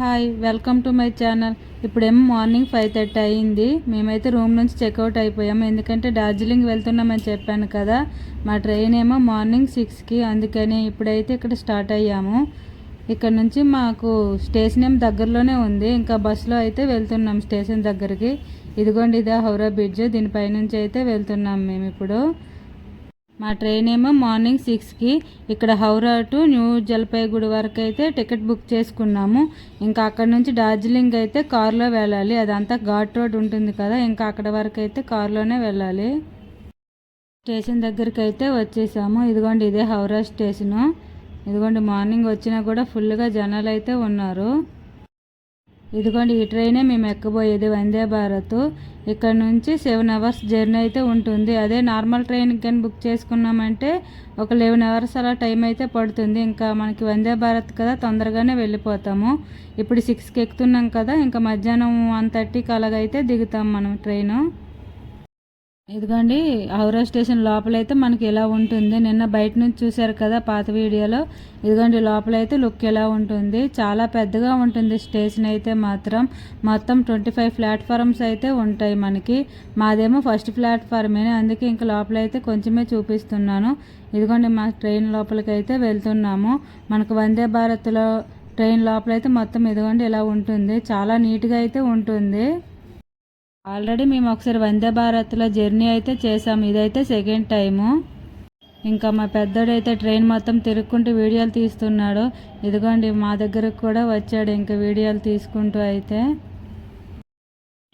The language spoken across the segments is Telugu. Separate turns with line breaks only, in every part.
Hi welcome to my channel. ఇప్పుడేమో మార్నింగ్ ఫైవ్ థర్టీ అయ్యింది మేమైతే రూమ్ నుంచి చెక్అవుట్ అయిపోయాము ఎందుకంటే డార్జిలింగ్ వెళ్తున్నామని చెప్పాను కదా. మా ట్రైన్ ఏమో మార్నింగ్ సిక్స్కి. అందుకని ఇప్పుడైతే ఇక్కడ స్టార్ట్ అయ్యాము. ఇక్కడ నుంచి మాకు స్టేషన్ ఏం దగ్గరలోనే ఉంది. ఇంకా బస్సులో అయితే వెళ్తున్నాం స్టేషన్ దగ్గరికి. ఇదిగోండి ఇదే హౌరా బ్రిడ్జ్. దీనిపైనుంచి అయితే వెళ్తున్నాం మేము ఇప్పుడు. మా ట్రైన్ ఏమో మార్నింగ్ సిక్స్కి ఇక్కడ హౌరా టు న్యూ జల్పాయిగూడి వరకు అయితే టికెట్ బుక్ చేసుకున్నాము. ఇంకా అక్కడ నుంచి డార్జిలింగ్ అయితే కారులో వెళ్ళాలి. అదంతా ఘాట్ రోడ్ ఉంటుంది కదా ఇంకా అక్కడ వరకు అయితే కారులోనే వెళ్ళాలి. స్టేషన్ దగ్గరికి అయితే వచ్చేసాము. ఇదిగోండి ఇదే హౌరా స్టేషను. ఇదిగోండి మార్నింగ్ వచ్చినా కూడా ఫుల్గా జనాలు అయితే ఉన్నారు. ఇదిగోండి ఈ ట్రైనే మేము ఎక్కబోయేది? వందే భారత్. ఇక్కడ నుంచి సెవెన్ అవర్స్ జర్నీ అయితే ఉంటుంది. అదే నార్మల్ ట్రైన్ కానీ బుక్ చేసుకున్నామంటే ఒక లెవెన్ అవర్స్ అలా టైం అయితే పడుతుంది. ఇంకా మనకి వందే భారత్ కదా తొందరగానే వెళ్ళిపోతాము. ఇప్పుడు సిక్స్కి ఎక్కుతున్నాం కదా ఇంకా మధ్యాహ్నం వన్ థర్టీకి అలాగైతే దిగుతాం మనం ట్రైను ఇదిగోండి హౌరా స్టేషన్ లోపలైతే మనకి ఎలా ఉంటుంది. నిన్న బయట నుంచి చూశారు కదా పాత వీడియోలో. ఇదిగోండి లోపలైతే లుక్ ఎలా ఉంటుంది. చాలా పెద్దగా ఉంటుంది స్టేషన్ అయితే మాత్రం. మొత్తం ట్వంటీ ఫైవ్ ప్లాట్ఫారమ్స్ అయితే ఉంటాయి మనకి. మాదేమో ఫస్ట్ ప్లాట్ఫారమే. అందుకే ఇంకా లోపలైతే కొంచెమే చూపిస్తున్నాను. ఇదిగోండి మా ట్రైన్ లోపలికి అయితే వెళ్తున్నాము. మనకు వందే భారత్లో ట్రైన్ లోపలైతే మొత్తం ఇదిగోండి ఇలా ఉంటుంది. చాలా నీట్గా అయితే ఉంటుంది. ఆల్రెడీ మేము ఒకసారి వందే భారత్లో జర్నీ అయితే చేసాము ఇదైతే సెకండ్ టైము. ఇంకా మా పెద్దోడైతే ట్రైన్ మొత్తం తిరుక్కుంటూ వీడియోలు తీస్తున్నాడు. ఇదిగోండి మా దగ్గరకు కూడా వచ్చాడు ఇంకా వీడియోలు తీసుకుంటూ అయితే.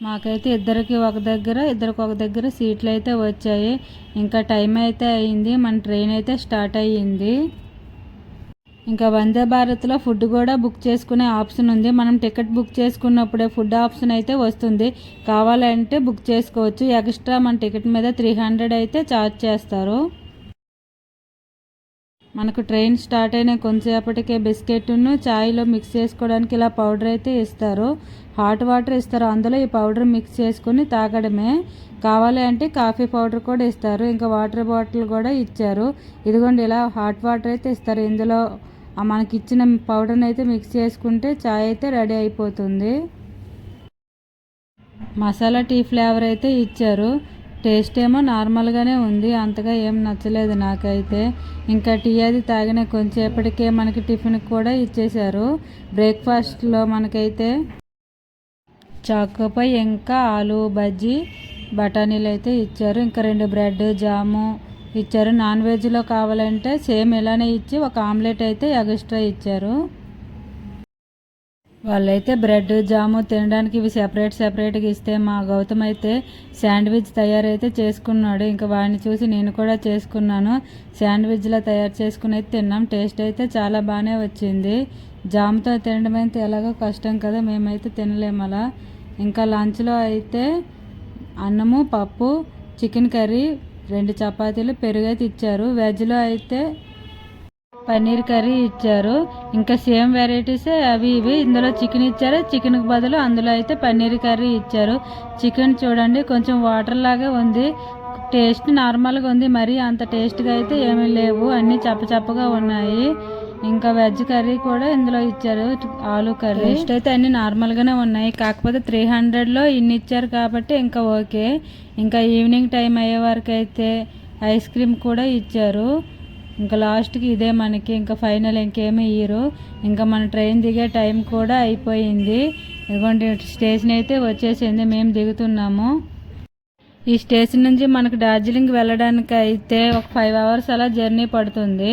మాకైతే ఇద్దరికి ఒక దగ్గర ఇద్దరికి ఒక దగ్గర సీట్లు అయితే వచ్చాయి. ఇంకా టైం అయితే అయింది. మన ట్రైన్ అయితే స్టార్ట్ అయ్యింది. ఇంకా వందే భారత్లో ఫుడ్ కూడా బుక్ చేసుకునే ఆప్షన్ ఉంది. మనం టికెట్ బుక్ చేసుకున్నప్పుడే ఫుడ్ ఆప్షన్ అయితే వస్తుంది. కావాలంటే బుక్ చేసుకోవచ్చు. ఎక్స్ట్రా మన టికెట్ మీద త్రీ హండ్రెడ్ అయితే ఛార్జ్ చేస్తారు. మనకు ట్రైన్ స్టార్ట్ అయిన కొంతసేపటికే బిస్కెట్ను చాయ్లో మిక్స్ చేసుకోవడానికి ఇలా పౌడర్ అయితే ఇస్తారు. హాట్ వాటర్ ఇస్తారు. అందులో ఈ పౌడర్ మిక్స్ చేసుకుని తాగడమే. కావాలి అంటే కాఫీ పౌడర్ కూడా ఇస్తారు. ఇంకా వాటర్ బాటిల్ కూడా ఇచ్చారు. ఇదిగోండి ఇలా హాట్ వాటర్ అయితే ఇస్తారు. ఇందులో మనకి ఇచ్చిన పౌడర్ని అయితే మిక్స్ చేసుకుంటే చాయ్ అయితే రెడీ అయిపోతుంది. మసాలా టీ ఫ్లేవర్ అయితే ఇచ్చారు. టేస్ట్ ఏమో నార్మల్గానే ఉంది. అంతగా ఏం నచ్చలేదు నాకైతే. ఇంకా టీ అది తాగిన కొంచెంసేపటికే మనకి టిఫిన్ కూడా ఇచ్చేశారు. బ్రేక్ఫాస్ట్లో మనకైతే చాకోపై ఇంకా ఆలు బజ్జీ బఠానీలు అయితే ఇచ్చారు. ఇంకా రెండు బ్రెడ్ జాము ఇచ్చారు. నాన్ వెజ్లో కావాలంటే సేమ్ ఇలానే ఇచ్చి ఒక ఆమ్లెట్ అయితే ఎగస్ట్రా ఇచ్చారు. వాళ్ళైతే బ్రెడ్ జాము తినడానికి ఇవి సెపరేట్ సెపరేట్గా ఇస్తే మా గౌతమ్ అయితే శాండ్విచ్ తయారైతే చేసుకున్నాడు. ఇంకా వాడిని చూసి నేను కూడా చేసుకున్నాను. శాండ్విచ్లా తయారు చేసుకుని అయితే తిన్నాం. టేస్ట్ అయితే చాలా బాగానే వచ్చింది. జాముతో తినడం అయితే ఎలాగో కష్టం కదా మేమైతే తినలేము అలా. ఇంకా లంచ్లో అయితే అన్నము పప్పు చికెన్ కర్రీ రెండు చపాతీలు పెరుగు అయితే ఇచ్చారు. వెజ్లో అయితే పన్నీర్ కర్రీ ఇచ్చారు. ఇంకా సేమ్ వెరైటీస్ అవి ఇవి. ఇందులో చికెన్ ఇచ్చారు. చికెన్కి బదులు అందులో అయితే పన్నీర్ కర్రీ ఇచ్చారు. చికెన్ చూడండి కొంచెం వాటర్ లాగా ఉంది. టేస్ట్ నార్మల్గా ఉంది. మరి అంత టేస్ట్గా అయితే ఏమీ లేవు. అన్నీ చప్పచప్పగా ఉన్నాయి. ఇంకా వెజ్ కర్రీ కూడా ఇందులో ఇచ్చారు ఆలు కర్రీ. టేస్ట్ అయితే అన్ని నార్మల్గానే ఉన్నాయి. కాకపోతే త్రీ హండ్రెడ్లో ఇన్ని ఇచ్చారు కాబట్టి ఇంకా ఓకే. ఇంకా ఈవినింగ్ టైం అయ్యే వరకు అయితే ఐస్ క్రీమ్ కూడా ఇచ్చారు. ఇంకా లాస్ట్కి ఇదే మనకి. ఇంకా ఫైనల్ ఇంకేమీ ఇయ్యరు. ఇంకా మన ట్రైన్ దిగే టైం కూడా అయిపోయింది. ఇదిగోండి స్టేషన్ అయితే వచ్చేసింది. మేము దిగుతున్నాము. ఈ స్టేషన్ నుంచి మనకు డార్జిలింగ్ వెళ్ళడానికి అయితే ఒక ఫైవ్ అవర్స్ అలా జర్నీ పడుతుంది.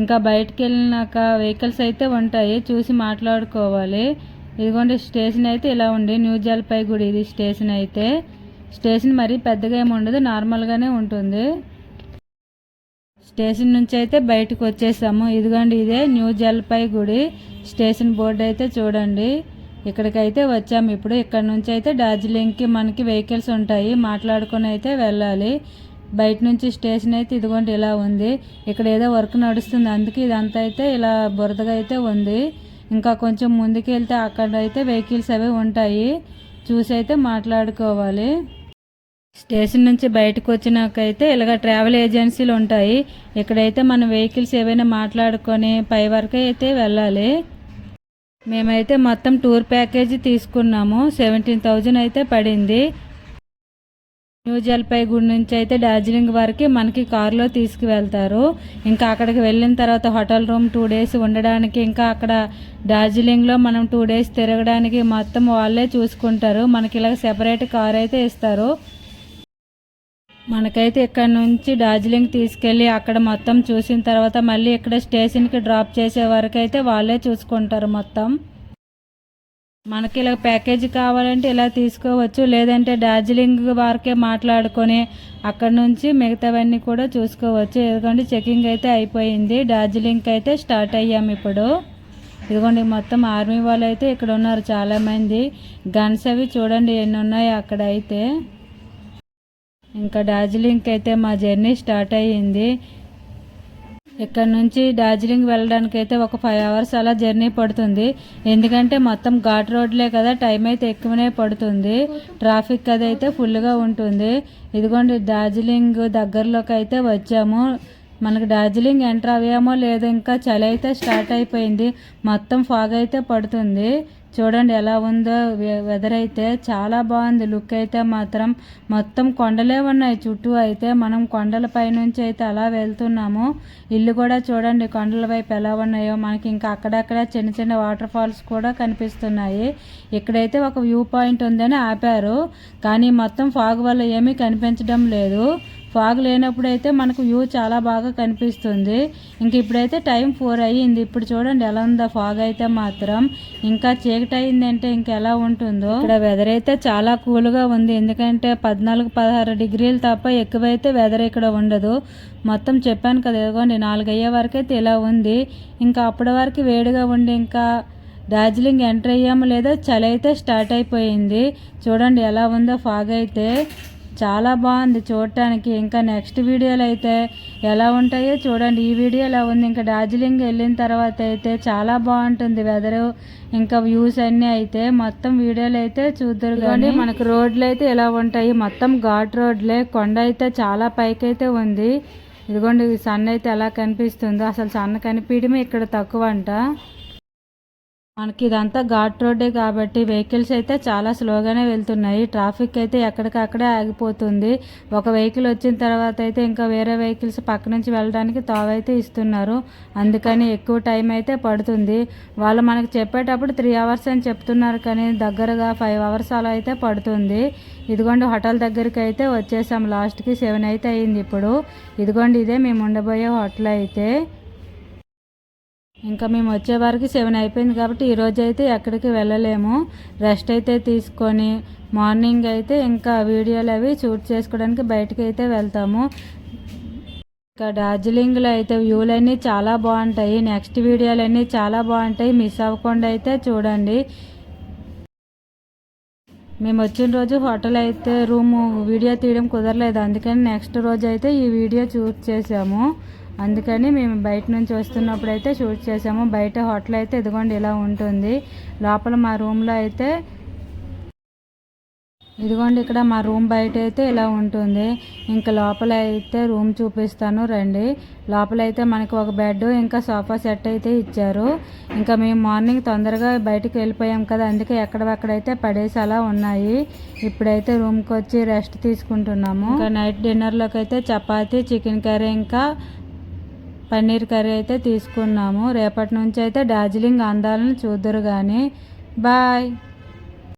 ఇంకా బయటకు వెళ్ళినాక వెహికల్స్ అయితే ఉంటాయి. చూసి మాట్లాడుకోవాలి. ఇదిగోండి స్టేషన్ అయితే ఇలా ఉంది. న్యూ జల్పాయిగూడి ఇది స్టేషన్ అయితే. స్టేషన్ మరీ పెద్దగా ఏమి ఉండదు. నార్మల్గానే ఉంటుంది. స్టేషన్ నుంచి అయితే బయటకు వచ్చేసాము. ఇదిగోండి ఇదే న్యూ జల్పాయిగూడి స్టేషన్ బోర్డు అయితే చూడండి. ఇక్కడికైతే వచ్చాము ఇప్పుడు ఇక్కడ నుంచి అయితే డార్జిలింగ్కి మనకి వెహికల్స్ ఉంటాయి. మాట్లాడుకొని అయితే వెళ్ళాలి. బయట నుంచి స్టేషన్ అయితే ఇదిగోండి ఇలా ఉంది. ఇక్కడ ఏదో వర్క్ నడుస్తుంది. అందుకే ఇదంతా అయితే ఇలా బురదగా అయితే ఉంది. ఇంకా కొంచెం ముందుకు వెళ్తే అక్కడ అయితే వెహికల్స్ అవి ఉంటాయి. చూసి అయితే మాట్లాడుకోవాలి. స్టేషన్ నుంచి బయటకు వచ్చినాకైతే ఇలాగ ట్రావెల్ ఏజెన్సీలు ఉంటాయి. ఇక్కడైతే మన వెహికల్స్ ఏవైనా మాట్లాడుకొని పై వరకు అయితే వెళ్ళాలి. మేమైతే మొత్తం టూర్ ప్యాకేజీ తీసుకున్నాము. సెవెంటీన్ థౌజండ్ అయితే పడింది. న్యూ జల్పైగూడ నుంచి అయితే డార్జిలింగ్ వరకు మనకి కారులో తీసుకువెళ్తారు. ఇంకా అక్కడికి వెళ్ళిన తర్వాత హోటల్ రూమ్ టూ డేస్ ఉండడానికి ఇంకా అక్కడ డార్జిలింగ్లో మనం టూ డేస్ తిరగడానికి మొత్తం వాళ్ళే చూసుకుంటారు. మనకి ఇలా సెపరేట్ కార్ అయితే ఇస్తారు. మనకైతే ఇక్కడ నుంచి డార్జిలింగ్ తీసుకెళ్ళి అక్కడ మొత్తం చూసిన తర్వాత మళ్ళీ ఇక్కడ స్టేషన్కి డ్రాప్ చేసే వరకు అయితే వాళ్ళే చూసుకుంటారు మొత్తం. మనకి ఇలా ప్యాకేజీ కావాలంటే ఇలా తీసుకోవచ్చు లేదంటే డార్జిలింగ్ వరకే మాట్లాడుకొని అక్కడ నుంచి మిగతావన్నీ కూడా చూసుకోవచ్చు. ఎందుకంటే చెకింగ్ అయితే అయిపోయింది. డార్జిలింగ్కి అయితే స్టార్ట్ అయ్యాము ఇప్పుడు. ఇదిగోండి మొత్తం ఆర్మీ వాళ్ళు అయితే ఇక్కడ ఉన్నారు చాలామంది. గన్స్ అవి చూడండి ఎన్ని ఉన్నాయి అక్కడ అయితే ఇంకా డార్జిలింగ్కి అయితే మా జర్నీ స్టార్ట్ అయ్యింది. ఇక్కడ నుంచి డార్జిలింగ్ వెళ్ళడానికి అయితే ఒక ఫైవ్ అవర్స్ అలా జర్నీ పడుతుంది. ఎందుకంటే మొత్తం ఘాట్ రోడ్లే కదా టైం అయితే ఎక్కువనే పడుతుంది. ట్రాఫిక్ అది అయితే ఫుల్గా ఉంటుంది. ఇదిగోండి డార్జిలింగ్ దగ్గరలోకి అయితే వచ్చాము. మనకి డార్జిలింగ్ ఎంటర్ అవ్వామో లేదో ఇంకా చలి అయితే స్టార్ట్ అయిపోయింది. మొత్తం ఫాగ్ అయితే పడుతుంది. చూడండి ఎలా ఉందో. వెదర్ అయితే చాలా బాగుంది. లుక్ అయితే మాత్రం మొత్తం కొండలే ఉన్నాయి. చుట్టూ అయితే మనం కొండల పైనుంచి అయితే అలా వెళ్తున్నాము. ఇల్లు కూడా చూడండి కొండల వైపు ఎలా ఉన్నాయో. మనకి ఇంకా అక్కడక్కడ చిన్న చిన్న వాటర్ ఫాల్స్ కూడా కనిపిస్తున్నాయి. ఇక్కడైతే ఒక వ్యూ పాయింట్ ఉందని ఆపారు. కానీ మొత్తం ఫాగ్ వల్ల ఏమీ కనిపించడం లేదు. ఫాగ్ లేనప్పుడు అయితే మనకు వ్యూ చాలా బాగా కనిపిస్తుంది. ఇంక ఇప్పుడైతే టైం ఫోర్ అయ్యింది. ఇప్పుడు చూడండి ఎలా ఉందో ఫాగ్ అయితే మాత్రం. ఇంకా చీకటి అయింది అంటే ఇంకెలా ఉంటుందో. ఇక్కడ వెదర్ అయితే చాలా కూల్గా ఉంది. ఎందుకంటే పద్నాలుగు పదహారు డిగ్రీలు తప్ప ఎక్కువైతే వెదర్ ఇక్కడ ఉండదు. మొత్తం చెప్పాను కదా ఇదిగోండి నాలుగు అయ్యే వరకు అయితే ఇలా ఉంది. ఇంకా అప్పటి వరకు వేడిగా ఉండి ఇంకా డార్జిలింగ్ ఎంటర్ అయ్యాము లేదా చలి అయితే స్టార్ట్ అయిపోయింది. చూడండి ఎలా ఉందో ఫాగ్ అయితే. చాలా బాగుంది చూడటానికి. ఇంకా నెక్స్ట్ వీడియోలు అయితే ఎలా ఉంటాయో చూడండి. ఈ వీడియో ఎలా ఉంది. ఇంకా డార్జిలింగ్ వెళ్ళిన తర్వాత అయితే చాలా బాగుంటుంది వెదరు ఇంకా వ్యూస్ అన్నీ అయితే మొత్తం వీడియోలు అయితే చూద్దరు కానీ మనకు రోడ్లు అయితే ఎలా ఉంటాయి? మొత్తం ఘాట్ రోడ్లే. కొండ అయితే చాలా పైకైతే ఉంది. ఇదిగోండి సన్ అయితే ఎలా కనిపిస్తుందో. అసలు సన్న కనిపించడమే ఇక్కడ తక్కువ అంట మనకి ఇదంతా ఘాట్ రోడ్డే కాబట్టి వెహికల్స్ అయితే చాలా స్లోగానే వెళ్తున్నాయి. ట్రాఫిక్ అయితే ఎక్కడికక్కడే ఆగిపోతుంది. ఒక వెహికల్ వచ్చిన తర్వాత అయితే ఇంకా వేరే వెహికల్స్ పక్క నుంచి వెళ్ళడానికి తావైతే ఇస్తున్నారు. అందుకని ఎక్కువ టైం అయితే పడుతుంది. వాళ్ళు మనకు చెప్పేటప్పుడు త్రీ అవర్స్ అని చెప్తున్నారు కానీ దగ్గరగా ఫైవ్ అవర్స్ అలా అయితే పడుతుంది. ఇదిగోండి హోటల్ దగ్గరికి అయితే వచ్చేసాం. లాస్ట్కి సెవెన్ అయితే అయింది ఇప్పుడు. ఇదిగోండి ఇదే మేము ఉండబోయే హోటల్ అయితే. ఇంకా మేము వచ్చే వారికి సెవెన్ అయిపోయింది కాబట్టి ఈరోజు అయితే ఎక్కడికి వెళ్ళలేము. రెస్ట్ అయితే తీసుకొని మార్నింగ్ అయితే ఇంకా వీడియోలు అవి షూట్ చేసుకోవడానికి బయటకు అయితే వెళ్తాము. ఇంకా డార్జిలింగ్లో అయితే వ్యూలన్నీ చాలా బాగుంటాయి. నెక్స్ట్ వీడియోలన్నీ చాలా బాగుంటాయి. మిస్ అవ్వకుండా అయితే చూడండి. మేము వచ్చిన రోజు హోటల్ అయితే రూము వీడియో తీయడం కుదరలేదు. అందుకని నెక్స్ట్ రోజు అయితే ఈ వీడియో చూస్ చేసాము అందుకని మేము బయట నుంచి వస్తున్నప్పుడు అయితే షూట్ చేసాము. బయట హోటల్ అయితే ఇదిగోండి ఇలా ఉంటుంది. లోపల మా రూమ్లో అయితే ఇదిగోండి ఇక్కడ మా రూమ్ బయట అయితే ఇలా ఉంటుంది. ఇంకా లోపల అయితే రూమ్ చూపిస్తాను రండి. లోపల అయితే మనకు ఒక బెడ్ ఇంకా సోఫా సెట్ అయితే ఇచ్చారు. ఇంకా మేము మార్నింగ్ తొందరగా బయటకు వెళ్ళిపోయాం కదా అందుకే ఎక్కడెక్కడైతే పడేసి అలా ఉన్నాయి. ఇప్పుడైతే రూమ్కి వచ్చి రెస్ట్ తీసుకుంటున్నాము. ఇంకా నైట్ డిన్నర్లోకి అయితే చపాతీ చికెన్ కర్రీ ఇంకా పన్నీర్ కర్రీ అయితే తీసుకున్నాము. రేపటి నుంచి అయితే డార్జిలింగ్ అందాలను చూద్దరు కానీ బాయ్.